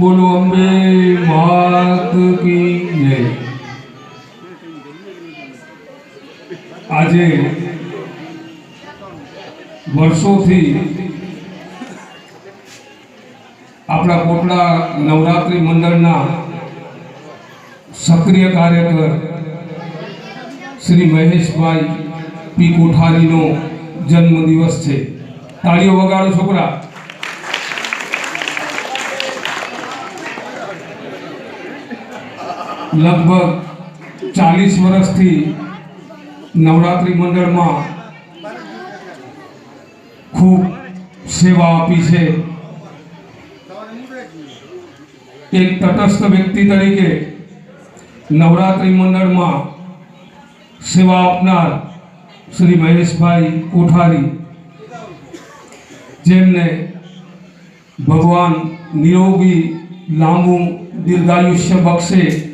બોલો અંબે માત કી જય. આજે વર્ષોથી આપણા કોટડા નવરાત્રિ મંડળના સક્રિય કાર્યકર શ્રી મહેશભાઈ પી કોઠારીનો જન્મદિવસ છે. તાળીઓ વગાડો છોકરા. લગભગ ચાલીસ વર્ષથી નવરાત્રિ મંડળમાં ખૂબ સેવા આપી છે. એક તટસ્થ વ્યક્તિ તરીકે નવરાત્રિ મંડળમાં સેવા આપનાર શ્રી મહેશભાઈ કોઠારી જેમને ભગવાન નિરોગી લાંબુ દીર્ઘાયુષ્ય બક્ષે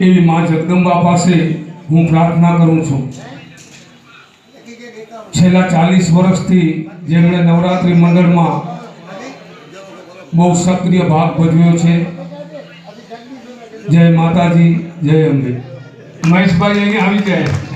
એવી મા જગદંબા પાસે હું પ્રાર્થના કરું છું. છેલ્લા ચાલીસ વર્ષથી જેમણે નવરાત્રિ મંડળમાં બહુ સક્રિય ભાગ ભજવ્યો છે. જય માતાજી, જય અંબે. મહેશભાઈ અહીંયા આવી જાય